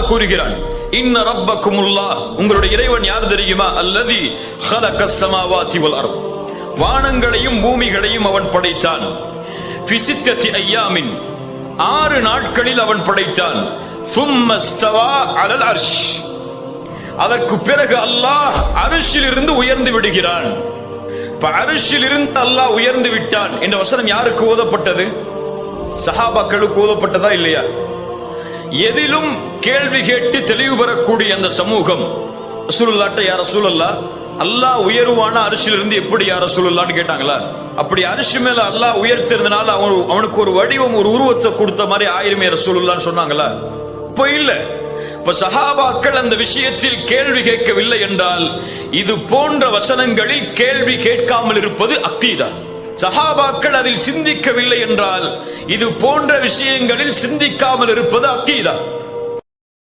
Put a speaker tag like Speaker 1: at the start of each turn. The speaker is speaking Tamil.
Speaker 1: அல்லாஹ் கூறுகிறான் இன்ன ரப்பக்குமுல்லாஹ். உங்களுடைய இறைவன் யார் தெரியுமா? அல்லதி ஹலக சமாவாதி வல் அர்த். வானங்களையும் பூமிகளையும் அவன் படைத்தான். பிசித்தத்தி ஐயாமின். ஆறு நாட்களில் அவன் படைத்தான். சும்மஸ்தவா அலல் அர்ஷ். அதற்கு பிறகு அல்லாஹ் அரிசில் இருந்து உயர்ந்து விடுகிறான். இப்ப அரிசில் இருந்து அல்லாஹ் உயர்ந்து விட்டான் என்ற வசனம் யாருக்கு ஓதப்பட்டது? சஹாபாக்களுக்கு ஓதப்பட்டதா இல்லையா? எதிலும் கேள்வி கேட்டு தெளிவு பெறக்கூடிய அந்த சமூகம். ரசூலுல்லாட்ட யார் ரசூலுல்லா அல்லாஹ் உயர்வான அரிசியில் இருந்து எப்படி யார் ரசூலுல்லான்னு கேட்டாங்களா? அப்படி அரிசி மேல அல்லாஹ் உயர்த்திருந்தனால அவன் அவனுக்கு ஒரு வடிவம் ஒரு உருவத்தை கொடுத்த மாதிரி ஆயிரமே ரசூலுல்லான்னு சொன்னாங்களா? இப்ப இல்ல. இப்ப சஹாபாக்கள் அந்த விஷயத்தில் கேள்வி கேட்கவில்லை என்றால் இது போன்ற வசனங்களில் கேள்வி கேட்காமல் இருப்பது அக்கீதா. சஹாபாக்கள் அதில் சிந்திக்கவில்லை என்றால் இது போன்ற விஷயங்களில் சிந்திக்காமல் இருப்பது அக்கீதா.